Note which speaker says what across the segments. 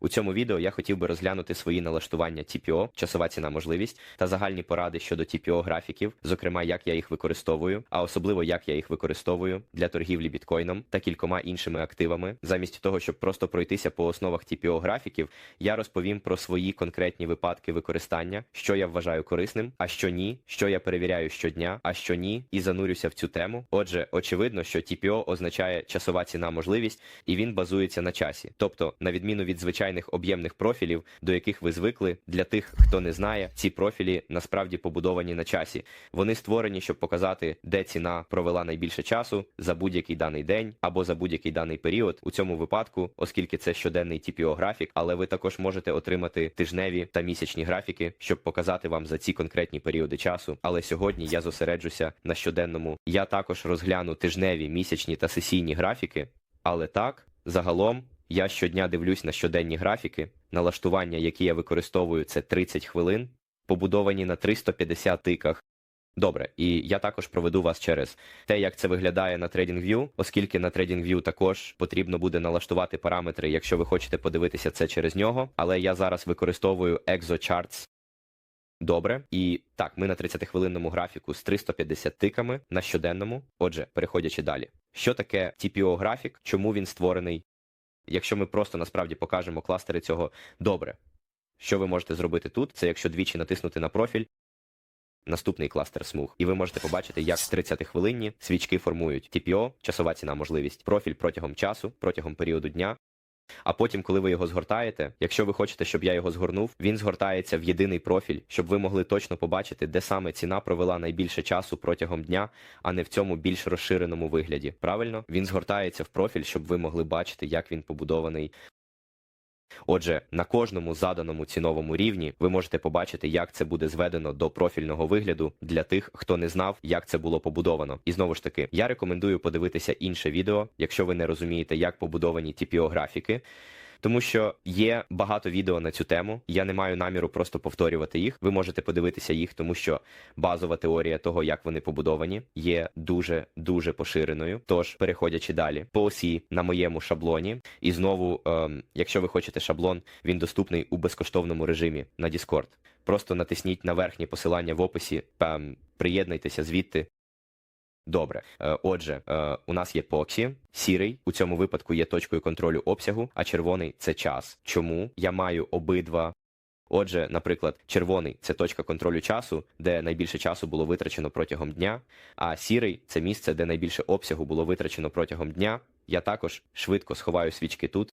Speaker 1: У цьому відео я хотів би розглянути свої налаштування TPO, часова ціна можливість та загальні поради щодо TPO графіків, зокрема, як я їх використовую, а особливо як я їх використовую для торгівлі біткоїном та кількома іншими активами. Замість того, щоб просто пройтися по основах TPO графіків, я розповім про свої конкретні випадки використання, що я вважаю корисним, а що ні, що я перевіряю щодня, а що ні, і занурюся в цю тему. Отже, очевидно, що TPO означає часова ціна можливість, і він базується на часі, тобто, на відміну від звичайних об'ємних профілів, до яких ви звикли, для тих, хто не знає, ці профілі насправді побудовані на часі. Вони створені, щоб показати, де ціна провела найбільше часу за будь-який даний день або за будь-який даний період. У цьому випадку, оскільки це щоденний TPO графік, але ви також можете отримати тижневі та місячні графіки, щоб показати вам за ці конкретні періоди часу. Але сьогодні я зосереджуся на щоденному. Я також розгляну тижневі, місячні та сесійні графіки. Але так, загалом, я щодня дивлюсь на щоденні графіки. Налаштування, які я використовую, це 30 хвилин, побудовані на 350 тиках. Добре, і я також проведу вас через те, як це виглядає на TradingView, оскільки на TradingView також потрібно буде налаштувати параметри, якщо ви хочете подивитися це через нього. Але я зараз використовую ExoCharts. Добре, і так, ми на 30-хвилинному графіку з 350 тиками на щоденному. Отже, переходячи далі, що таке TPO графік, чому він створений? Якщо ми просто насправді покажемо кластери цього добре, що ви можете зробити тут, це якщо двічі натиснути на профіль, наступний кластер смуг, і ви можете побачити, як в 30 хвилинні свічки формують TPO, часова ціна можливість, профіль протягом часу, протягом періоду дня. А потім, коли ви його згортаєте, якщо ви хочете, щоб я його згорнув, він згортається в єдиний профіль, щоб ви могли точно побачити, де саме ціна провела найбільше часу протягом дня, а не в цьому більш розширеному вигляді. Правильно, він згортається в профіль, щоб ви могли бачити, як він побудований. Отже, на кожному заданому ціновому рівні ви можете побачити, як це буде зведено до профільного вигляду для тих, хто не знав, як це було побудовано. І знову ж таки, я рекомендую подивитися інше відео, якщо ви не розумієте, як побудовані TPO графіки. Тому що є багато відео на цю тему. Я не маю наміру просто повторювати їх. Ви можете подивитися їх, тому що базова теорія того, як вони побудовані, є дуже дуже поширеною. Тож, переходячи далі по осі на моєму шаблоні, і знову, ем, якщо ви хочете шаблон, він доступний у безкоштовному режимі на Discord. Просто натисніть на верхнє посилання в описі, приєднуйтеся звідти. Добре, Е, отже, е, у нас є Поксі, сірий у цьому випадку є точкою контролю обсягу, а червоний це час. Чому я маю обидва? Отже, наприклад, червоний це точка контролю часу, де найбільше часу було витрачено протягом дня, а сірий це місце, де найбільше обсягу було витрачено протягом дня. Я також швидко сховаю свічки тут.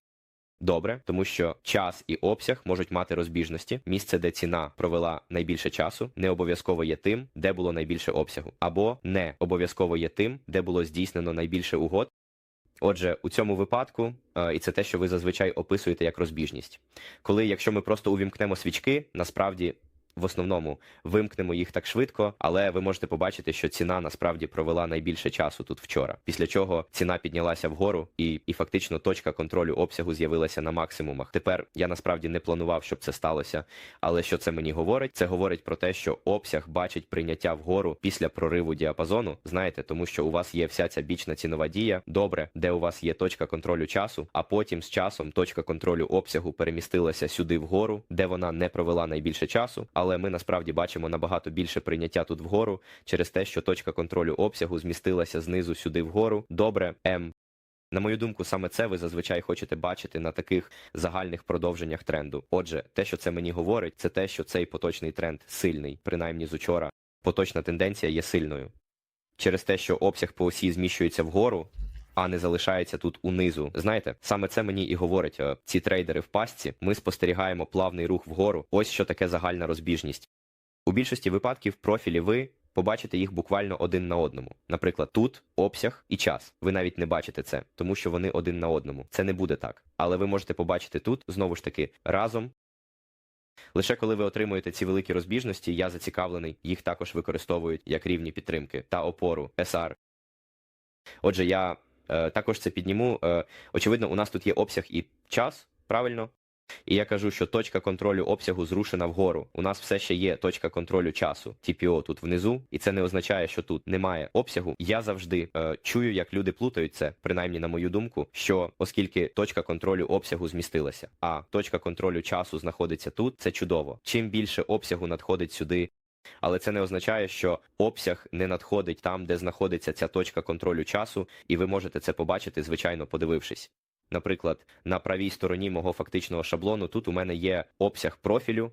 Speaker 1: Добре, тому що час і обсяг можуть мати розбіжності. Місце, де ціна провела найбільше часу, не обов'язково є тим, де було найбільше обсягу, або не обов'язково є тим, де було здійснено найбільше угод. Отже, у цьому випадку, е, і це те, що ви зазвичай описуєте як розбіжність. Коли, якщо ми просто увімкнемо свічки, насправді. В основному вимкнемо їх так швидко, але ви можете побачити, що ціна насправді провела найбільше часу тут вчора. Після чого ціна піднялася вгору, і, і фактично точка контролю обсягу з'явилася на максимумах. Тепер я насправді не планував, щоб це сталося. Але що це мені говорить? Це говорить про те, що обсяг бачить прийняття вгору після прориву діапазону. Знаєте, тому що у вас є вся ця бічна цінова дія, добре, де у вас є точка контролю часу, а потім з часом точка контролю обсягу перемістилася сюди вгору, де вона не провела найбільше часу. Але ми насправді бачимо набагато більше прийняття тут вгору через те, що точка контролю обсягу змістилася знизу сюди вгору. Добре, М. На мою думку, саме це ви зазвичай хочете бачити на таких загальних продовженнях тренду. Отже, те, що це мені говорить, це те, що цей поточний тренд сильний, принаймні з учора. Поточна тенденція є сильною. Через те, що обсяг по осі зміщується вгору, а не залишається тут унизу. Знаєте, саме це мені і говорить е, ці трейдери в пастці. Ми спостерігаємо плавний рух вгору. Ось що таке загальна розбіжність. У більшості випадків профілі ви побачите їх буквально один на одному. Наприклад, тут обсяг і час. Ви навіть не бачите це, тому що вони один на одному. Це не буде так. Але ви можете побачити тут знову ж таки разом. Лише коли ви отримуєте ці великі розбіжності, я зацікавлений, їх також використовують як рівні підтримки та опору SR. Отже, я також це підніму. Е, очевидно, у нас тут є обсяг і час, правильно? І я кажу, що точка контролю обсягу зрушена вгору. У нас все ще є точка контролю часу, TPO тут внизу, і це не означає, що тут немає обсягу. Я завжди е, чую, як люди плутають це, принаймні на мою думку, що оскільки точка контролю обсягу змістилася, а точка контролю часу знаходиться тут, це чудово. Чим більше обсягу надходить сюди. Але це не означає, що обсяг не надходить там, де знаходиться ця точка контролю часу, і ви можете це побачити, звичайно, подивившись. Наприклад, на правій стороні мого фактичного шаблону тут у мене є обсяг профілю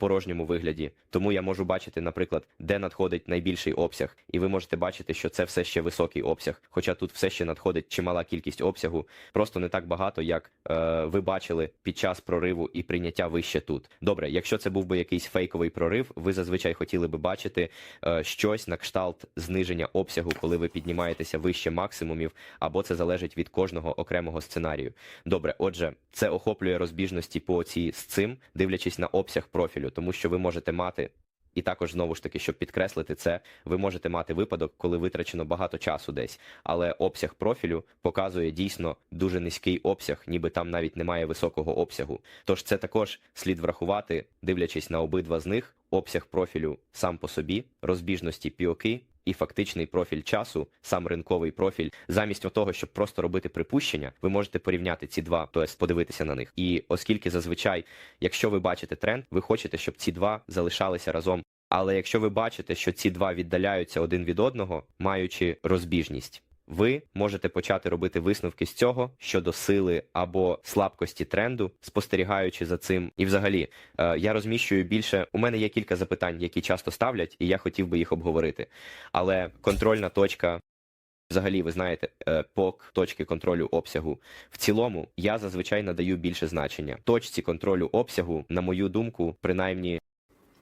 Speaker 1: порожньому вигляді, тому я можу бачити, наприклад, де надходить найбільший обсяг, і ви можете бачити, що це все ще високий обсяг, хоча тут все ще надходить чимала кількість обсягу, просто не так багато, як е, ви бачили під час прориву і прийняття вище тут. Добре, якщо це був би якийсь фейковий прорив, ви зазвичай хотіли би бачити е, щось на кшталт зниження обсягу, коли ви піднімаєтеся вище максимумів, або це залежить від кожного окремого сценарію. Добре, отже, це охоплює розбіжності по цій з цим, дивлячись на обсяг профілю, тому що ви можете мати. І також знову ж таки, щоб підкреслити це, ви можете мати випадок, коли витрачено багато часу десь, але обсяг профілю показує дійсно дуже низький обсяг, ніби там навіть немає високого обсягу. Тож це також слід врахувати, дивлячись на обидва з них, обсяг профілю сам по собі, розбіжності піоки і фактичний профіль часу, сам ринковий профіль, замість того, щоб просто робити припущення, ви можете порівняти ці два, тобто подивитися на них. І оскільки зазвичай, якщо ви бачите тренд, ви хочете, щоб ці два залишалися разом. Але якщо ви бачите, що ці два віддаляються один від одного, маючи розбіжність. Ви можете почати робити висновки з цього щодо сили або слабкості тренду, спостерігаючи за цим. І взагалі, е, я розміщую більше. У мене є кілька запитань, які часто ставлять, і я хотів би їх обговорити. Але контрольна точка. Взагалі, ви знаєте, е, пок точки контролю обсягу. В цілому я зазвичай надаю більше значення. Точці контролю обсягу, на мою думку, принаймні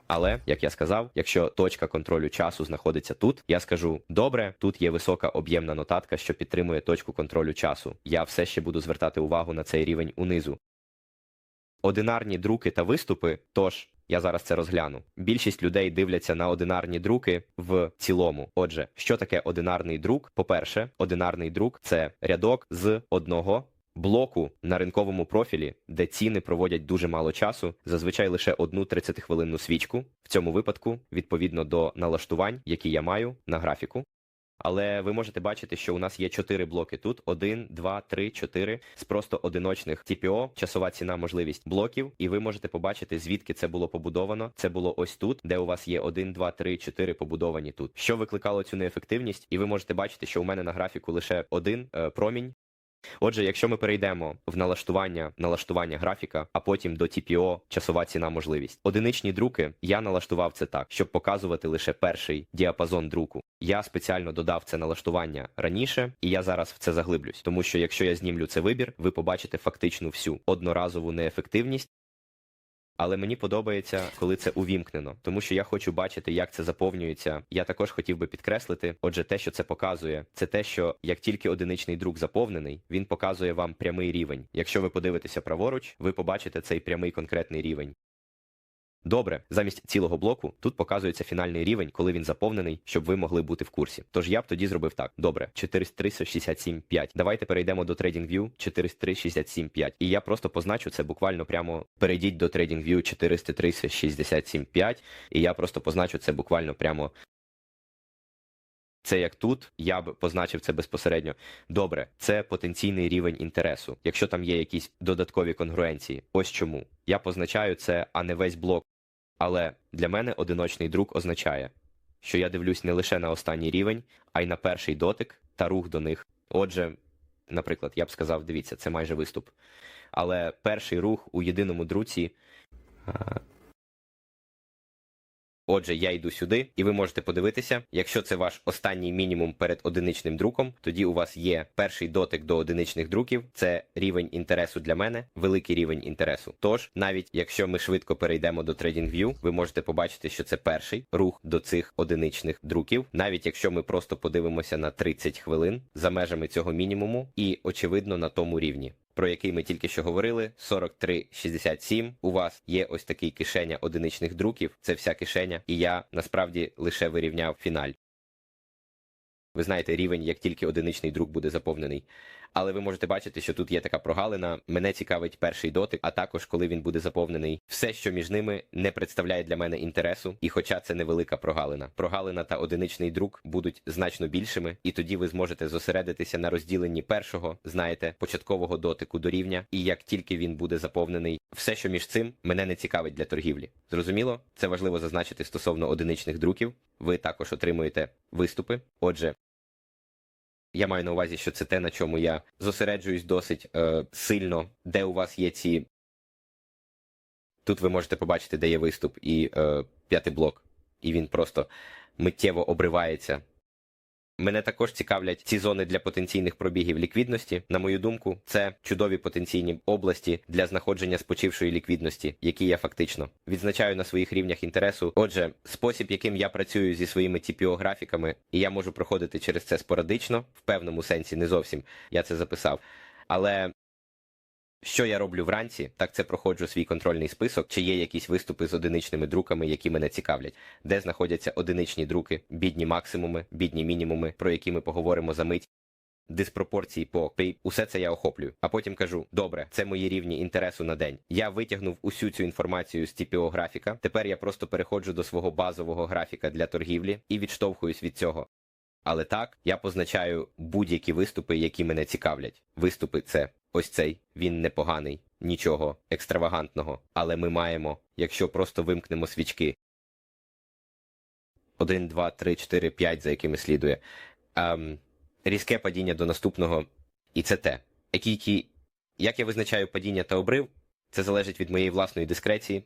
Speaker 1: але, як я сказав, якщо точка контролю часу знаходиться тут, я скажу добре, тут є висока об'ємна нотатка, що підтримує точку контролю часу. Я все ще буду звертати увагу на цей рівень унизу. Одинарні друки та виступи, тож я зараз це розгляну. Більшість людей дивляться на одинарні друки в цілому. Отже, що таке одинарний друк? По-перше, одинарний друк це рядок з одного блоку на ринковому профілі, де ціни проводять дуже мало часу, зазвичай лише одну 30-хвилинну свічку. В цьому випадку, відповідно до налаштувань, які я маю на графіку. Але ви можете бачити, що у нас є чотири блоки тут: один, два, три, чотири з просто одиночних TPO, часова ціна, можливість блоків, і ви можете побачити, звідки це було побудовано. Це було ось тут, де у вас є один, два, три, чотири побудовані тут. Що викликало цю неефективність? І ви можете бачити, що у мене на графіку лише один е, промінь. Отже, якщо ми перейдемо в налаштування налаштування графіка, а потім до TPO часова ціна можливість. Одиничні друки я налаштував це так, щоб показувати лише перший діапазон друку. Я спеціально додав це налаштування раніше, і я зараз в це заглиблюсь, тому що якщо я знімлю це вибір, ви побачите фактичну всю одноразову неефективність. Але мені подобається, коли це увімкнено, тому що я хочу бачити, як це заповнюється. Я також хотів би підкреслити. Отже, те, що це показує, це те, що як тільки одиничний друк заповнений, він показує вам прямий рівень. Якщо ви подивитеся праворуч, ви побачите цей прямий конкретний рівень. Добре, замість цілого блоку тут показується фінальний рівень, коли він заповнений, щоб ви могли бути в курсі. Тож я б тоді зробив так. Добре, 467.5. Давайте перейдемо до TradingView 403.67.5. І я просто позначу це буквально прямо. Перейдіть до TradingView 403.67.5, і я просто позначу це буквально прямо. Це як тут, я б позначив це безпосередньо. Добре, це потенційний рівень інтересу. Якщо там є якісь додаткові конгруенції, ось чому я позначаю це, а не весь блок. Але для мене одиночний друк означає, що я дивлюсь не лише на останній рівень, а й на перший дотик та рух до них. Отже, наприклад, я б сказав, дивіться, це майже виступ. Але перший рух у єдиному друці. Отже, я йду сюди, і ви можете подивитися, якщо це ваш останній мінімум перед одиничним друком, тоді у вас є перший дотик до одиничних друків. Це рівень інтересу для мене, великий рівень інтересу. Тож, навіть якщо ми швидко перейдемо до TradingView, ви можете побачити, що це перший рух до цих одиничних друків, навіть якщо ми просто подивимося на 30 хвилин за межами цього мінімуму, і очевидно на тому рівні про який ми тільки що говорили, 4367. У вас є ось такий кишеня одиничних друків. Це вся кишеня, і я насправді лише вирівняв фіналь. Ви знаєте, рівень, як тільки одиничний друк буде заповнений. Але ви можете бачити, що тут є така прогалина. Мене цікавить перший дотик, а також коли він буде заповнений. Все, що між ними, не представляє для мене інтересу, і хоча це невелика прогалина. Прогалина та одиничний друк будуть значно більшими, і тоді ви зможете зосередитися на розділенні першого, знаєте, початкового дотику до рівня. І як тільки він буде заповнений, все, що між цим, мене не цікавить для торгівлі. Зрозуміло, це важливо зазначити стосовно одиничних друків. Ви також отримуєте виступи. Отже, я маю на увазі, що це те, на чому я зосереджуюсь досить е, сильно, де у вас є ці. Тут ви можете побачити, де є виступ і е, п'ятий блок, і він просто миттєво обривається. Мене також цікавлять ці зони для потенційних пробігів ліквідності. На мою думку, це чудові потенційні області для знаходження спочившої ліквідності, які я фактично відзначаю на своїх рівнях інтересу. Отже, спосіб, яким я працюю зі своїми TPO графіками, і я можу проходити через це спорадично, в певному сенсі, не зовсім я це записав. Але що я роблю вранці, так це проходжу свій контрольний список, чи є якісь виступи з одиничними друками, які мене цікавлять, де знаходяться одиничні друки, бідні максимуми, бідні мінімуми, про які ми поговоримо за мить. Диспропорції по пей, усе це я охоплюю. А потім кажу: добре, це мої рівні інтересу на день. Я витягнув усю цю інформацію з TPO графіка. Тепер я просто переходжу до свого базового графіка для торгівлі і відштовхуюсь від цього. Але так, я позначаю будь-які виступи, які мене цікавлять. Виступи це ось цей, він непоганий, нічого екстравагантного. Але ми маємо, якщо просто вимкнемо свічки. 1, 2, 3, 4, 5, за якими слідує. Ем, різке падіння до наступного, і це те. Які, як я визначаю падіння та обрив, це залежить від моєї власної дискреції,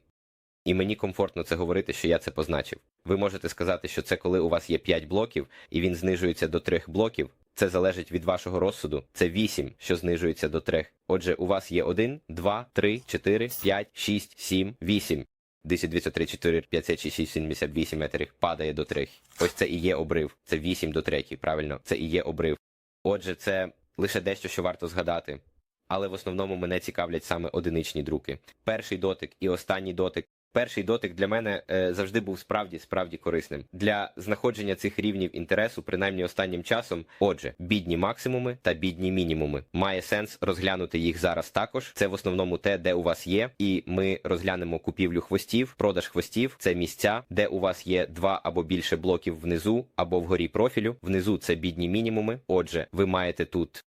Speaker 1: і мені комфортно це говорити, що я це позначив. Ви можете сказати, що це коли у вас є 5 блоків, і він знижується до 3 блоків. Це залежить від вашого розсуду. Це 8, що знижується до 3. Отже, у вас є 1, 2, 3, 4, 5, 6, 7, 8. 10, 203, 4, 5, 6, 6, 78 метрів падає до 3. Ось це і є обрив. Це 8 до 3, правильно? Це і є обрив. Отже, це лише дещо, що варто згадати. Але в основному мене цікавлять саме одиничні друки. Перший дотик і останній дотик. Перший дотик для мене е, завжди був справді справді корисним для знаходження цих рівнів інтересу, принаймні останнім часом. Отже, бідні максимуми та бідні мінімуми. Має сенс розглянути їх зараз також. Це в основному те, де у вас є, і ми розглянемо купівлю хвостів, продаж хвостів. Це місця, де у вас є два або більше блоків внизу або вгорі профілю. Внизу це бідні мінімуми. Отже, ви маєте тут.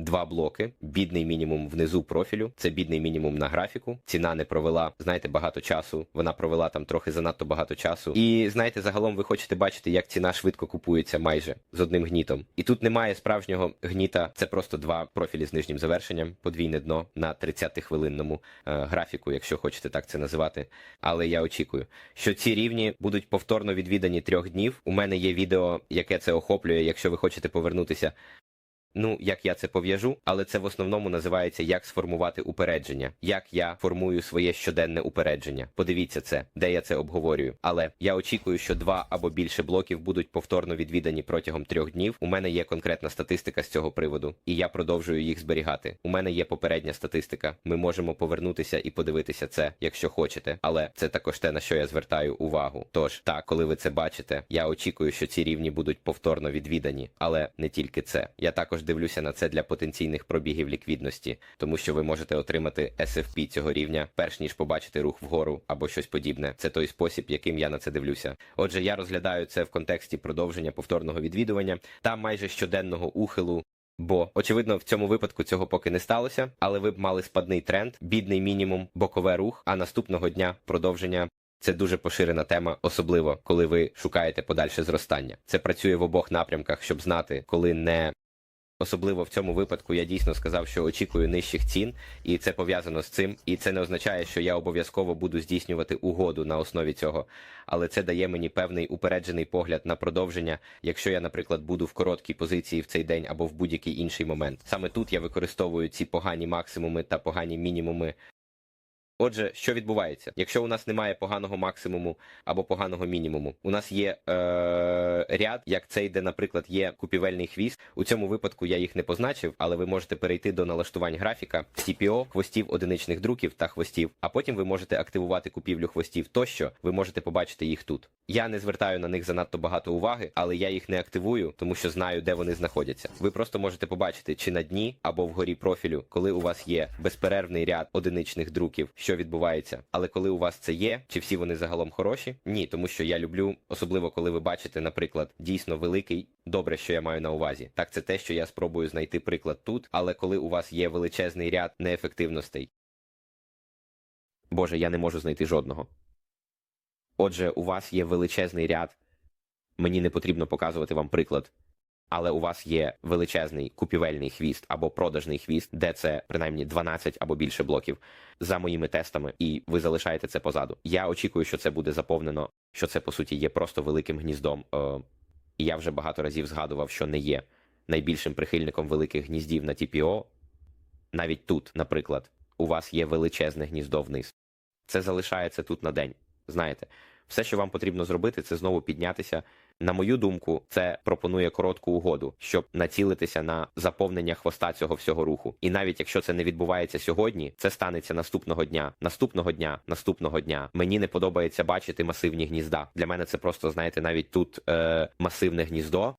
Speaker 1: Два блоки, бідний мінімум внизу профілю. Це бідний мінімум на графіку. Ціна не провела, знаєте, багато часу. Вона провела там трохи занадто багато часу. І знаєте, загалом ви хочете бачити, як ціна швидко купується майже з одним гнітом. І тут немає справжнього гніта. Це просто два профілі з нижнім завершенням, подвійне дно на 30-хвилинному е, графіку, якщо хочете так це називати. Але я очікую, що ці рівні будуть повторно відвідані трьох днів. У мене є відео, яке це охоплює. Якщо ви хочете повернутися Ну, як я це пов'яжу, але це в основному називається як сформувати упередження, як я формую своє щоденне упередження. Подивіться це, де я це обговорюю. Але я очікую, що два або більше блоків будуть повторно відвідані протягом трьох днів. У мене є конкретна статистика з цього приводу, і я продовжую їх зберігати. У мене є попередня статистика. Ми можемо повернутися і подивитися це, якщо хочете. Але це також те, на що я звертаю увагу. Тож, так, коли ви це бачите, я очікую, що ці рівні будуть повторно відвідані, але не тільки це. Я також дивлюся на це для потенційних пробігів ліквідності, тому що ви можете отримати SFP цього рівня, перш ніж побачити рух вгору або щось подібне. Це той спосіб, яким я на це дивлюся. Отже, я розглядаю це в контексті продовження повторного відвідування та майже щоденного ухилу. Бо, очевидно, в цьому випадку цього поки не сталося, але ви б мали спадний тренд, бідний мінімум, бокове рух, а наступного дня продовження. Це дуже поширена тема, особливо коли ви шукаєте подальше зростання. Це працює в обох напрямках, щоб знати, коли не Особливо в цьому випадку я дійсно сказав, що очікую нижчих цін, і це пов'язано з цим. І це не означає, що я обов'язково буду здійснювати угоду на основі цього. Але це дає мені певний упереджений погляд на продовження, якщо я, наприклад, буду в короткій позиції в цей день або в будь-який інший момент. Саме тут я використовую ці погані максимуми та погані мінімуми Отже, що відбувається? Якщо у нас немає поганого максимуму або поганого мінімуму, у нас є е- ряд, як цей, де, наприклад, є купівельний хвіст. У цьому випадку я їх не позначив, але ви можете перейти до налаштувань графіка, TPO, хвостів одиничних друків та хвостів, а потім ви можете активувати купівлю хвостів тощо, ви можете побачити їх тут. Я не звертаю на них занадто багато уваги, але я їх не активую, тому що знаю, де вони знаходяться. Ви просто можете побачити, чи на дні або вгорі профілю, коли у вас є безперервний ряд одиничних друків, що відбувається. Але коли у вас це є, чи всі вони загалом хороші? Ні, тому що я люблю, особливо коли ви бачите, наприклад, дійсно великий. Добре, що я маю на увазі. Так, це те, що я спробую знайти приклад тут, але коли у вас є величезний ряд неефективностей. Боже, я не можу знайти жодного. Отже, у вас є величезний ряд. Мені не потрібно показувати вам приклад. Але у вас є величезний купівельний хвіст або продажний хвіст, де це принаймні 12 або більше блоків за моїми тестами, і ви залишаєте це позаду. Я очікую, що це буде заповнено, що це по суті є просто великим гніздом. Е, і я вже багато разів згадував, що не є найбільшим прихильником великих гніздів на TPO. Навіть тут, наприклад, у вас є величезне гніздо вниз. Це залишається тут на день. Знаєте, все, що вам потрібно зробити, це знову піднятися. На мою думку, це пропонує коротку угоду, щоб націлитися на заповнення хвоста цього всього руху. І навіть якщо це не відбувається сьогодні, це станеться наступного дня, наступного дня, наступного дня. Мені не подобається бачити масивні гнізда. Для мене це просто, знаєте, навіть тут е, масивне гніздо.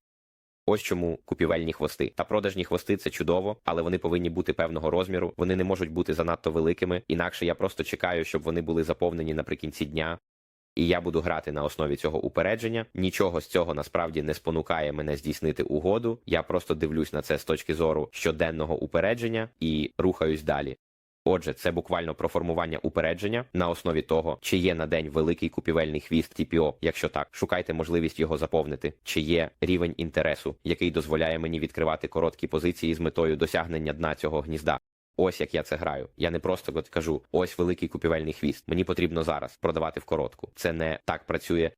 Speaker 1: Ось чому купівельні хвости та продажні хвости це чудово, але вони повинні бути певного розміру. Вони не можуть бути занадто великими. Інакше я просто чекаю, щоб вони були заповнені наприкінці дня. І я буду грати на основі цього упередження. Нічого з цього насправді не спонукає мене здійснити угоду. Я просто дивлюсь на це з точки зору щоденного упередження і рухаюсь далі. Отже, це буквально про формування упередження на основі того, чи є на день великий купівельний хвіст TPO. Якщо так, шукайте можливість його заповнити, чи є рівень інтересу, який дозволяє мені відкривати короткі позиції з метою досягнення дна цього гнізда. Ось як я це граю. Я не просто кажу, ось великий купівельний хвіст. Мені потрібно зараз продавати в коротку. Це не так працює.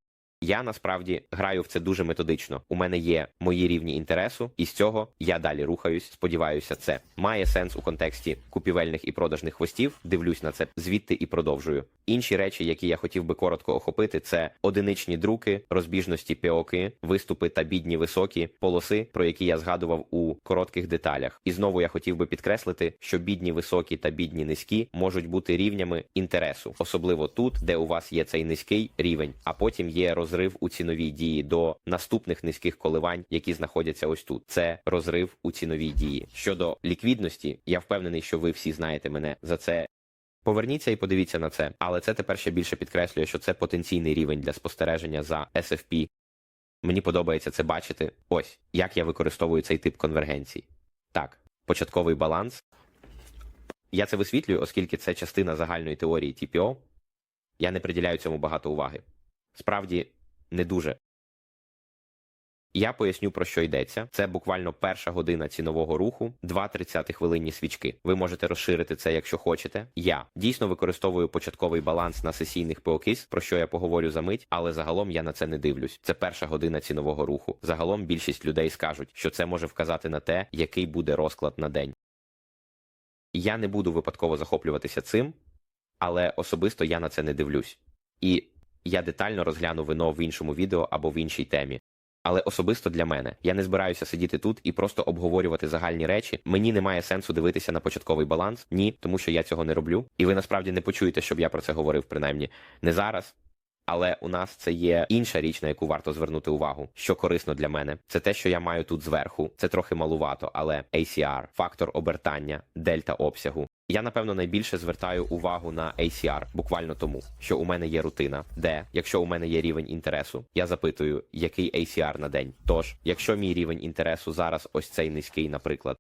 Speaker 1: Я насправді граю в це дуже методично. У мене є мої рівні інтересу, і з цього я далі рухаюсь. Сподіваюся, це має сенс у контексті купівельних і продажних хвостів. Дивлюсь на це звідти і продовжую. Інші речі, які я хотів би коротко охопити, це одиничні друки, розбіжності піоки, виступи та бідні високі полоси, про які я згадував у коротких деталях. І знову я хотів би підкреслити, що бідні високі та бідні низькі можуть бути рівнями інтересу, особливо тут, де у вас є цей низький рівень, а потім є розрив у ціновій дії до наступних низьких коливань, які знаходяться ось тут. Це розрив у ціновій дії. Щодо ліквідності, я впевнений, що ви всі знаєте мене за це. Поверніться і подивіться на це, але це тепер ще більше підкреслює, що це потенційний рівень для спостереження за SFP. Мені подобається це бачити. Ось як я використовую цей тип конвергенції. Так, початковий баланс. Я це висвітлюю, оскільки це частина загальної теорії TPO. Я не приділяю цьому багато уваги. Справді, не дуже. Я поясню про що йдеться. Це буквально перша година цінового руху, 2-30 хвилинні свічки. Ви можете розширити це, якщо хочете. Я дійсно використовую початковий баланс на сесійних ПОКІС, про що я поговорю за мить, але загалом я на це не дивлюсь. Це перша година цінового руху. Загалом більшість людей скажуть, що це може вказати на те, який буде розклад на день. Я не буду випадково захоплюватися цим, але особисто я на це не дивлюсь. І я детально розгляну вино в іншому відео або в іншій темі. Але особисто для мене я не збираюся сидіти тут і просто обговорювати загальні речі. Мені немає сенсу дивитися на початковий баланс, ні, тому що я цього не роблю. І ви насправді не почуєте, щоб я про це говорив, принаймні не зараз. Але у нас це є інша річ, на яку варто звернути увагу, що корисно для мене. Це те, що я маю тут зверху. Це трохи малувато, але ACR, фактор обертання, дельта обсягу. Я напевно найбільше звертаю увагу на ACR, буквально тому, що у мене є рутина, де, якщо у мене є рівень інтересу, я запитую, який ACR на день. Тож, якщо мій рівень інтересу зараз ось цей низький, наприклад.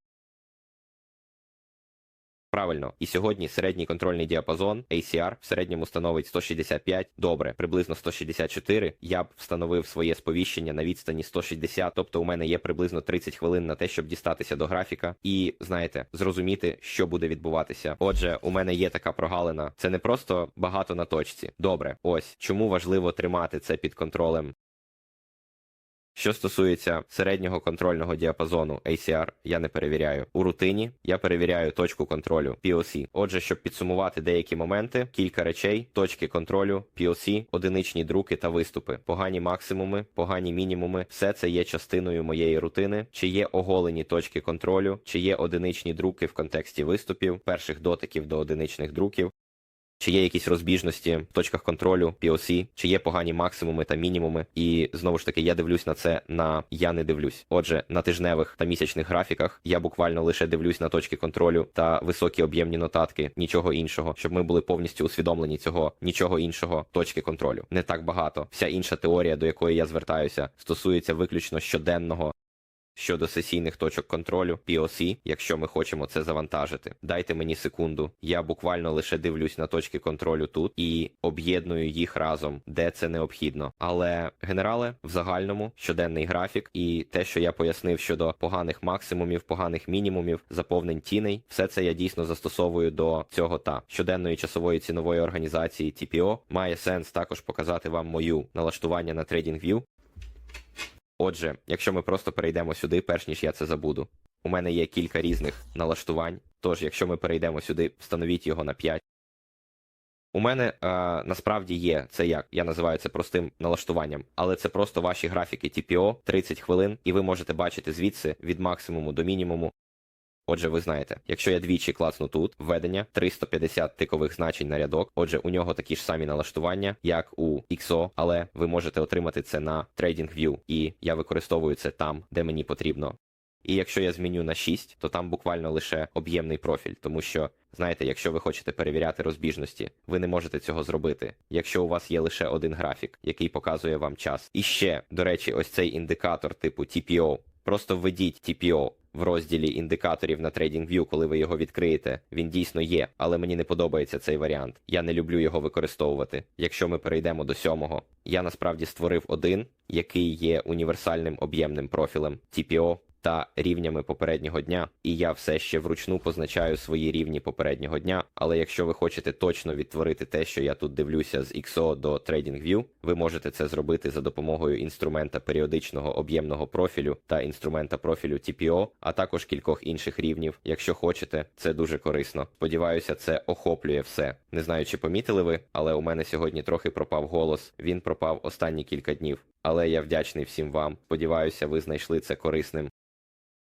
Speaker 1: Правильно, і сьогодні середній контрольний діапазон ACR в середньому становить 165, добре, приблизно 164. Я б встановив своє сповіщення на відстані 160, тобто у мене є приблизно 30 хвилин на те, щоб дістатися до графіка, і знаєте, зрозуміти, що буде відбуватися. Отже, у мене є така прогалина. Це не просто багато на точці. Добре, ось чому важливо тримати це під контролем Що стосується середнього контрольного діапазону ACR, я не перевіряю. У рутині я перевіряю точку контролю POC. Отже, щоб підсумувати деякі моменти, кілька речей, точки контролю, POC, одиничні друки та виступи, погані максимуми, погані мінімуми, все це є частиною моєї рутини. Чи є оголені точки контролю, чи є одиничні друки в контексті виступів, перших дотиків до одиничних друків. Чи є якісь розбіжності в точках контролю POC, чи є погані максимуми та мінімуми, і знову ж таки я дивлюсь на це на я не дивлюсь. Отже, на тижневих та місячних графіках я буквально лише дивлюсь на точки контролю та високі об'ємні нотатки, нічого іншого, щоб ми були повністю усвідомлені цього, нічого іншого, точки контролю. Не так багато. Вся інша теорія, до якої я звертаюся, стосується виключно щоденного Щодо сесійних точок контролю POC, якщо ми хочемо це завантажити, дайте мені секунду. Я буквально лише дивлюсь на точки контролю тут і об'єдную їх разом, де це необхідно. Але генерале, в загальному щоденний графік і те, що я пояснив щодо поганих максимумів, поганих мінімумів, заповнень тіней, все це я дійсно застосовую до цього та щоденної часової цінової організації TPO. Має сенс також показати вам мою налаштування на TradingView, Отже, якщо ми просто перейдемо сюди, перш ніж я це забуду. У мене є кілька різних налаштувань. Тож, якщо ми перейдемо сюди, встановіть його на 5. У мене е, насправді є це як я називаю це простим налаштуванням, але це просто ваші графіки TPO 30 хвилин, і ви можете бачити звідси від максимуму до мінімуму. Отже, ви знаєте, якщо я двічі клацну тут введення 350 тикових значень на рядок, отже, у нього такі ж самі налаштування, як у XO, але ви можете отримати це на TradingView, і я використовую це там, де мені потрібно. І якщо я зміню на 6, то там буквально лише об'ємний профіль, тому що, знаєте, якщо ви хочете перевіряти розбіжності, ви не можете цього зробити, якщо у вас є лише один графік, який показує вам час. І ще, до речі, ось цей індикатор типу TPO. Просто введіть TPO в розділі індикаторів на TradingView, коли ви його відкриєте. Він дійсно є, але мені не подобається цей варіант. Я не люблю його використовувати. Якщо ми перейдемо до сьомого, я насправді створив один, який є універсальним об'ємним профілем TPO та рівнями попереднього дня, і я все ще вручну позначаю свої рівні попереднього дня. Але якщо ви хочете точно відтворити те, що я тут дивлюся з XO до TradingView, ви можете це зробити за допомогою інструмента періодичного об'ємного профілю та інструмента профілю TPO, а також кількох інших рівнів. Якщо хочете, це дуже корисно. Сподіваюся, це охоплює все. Не знаю, чи помітили ви, але у мене сьогодні трохи пропав голос. Він пропав останні кілька днів. Але я вдячний всім вам. Сподіваюся, ви знайшли це корисним.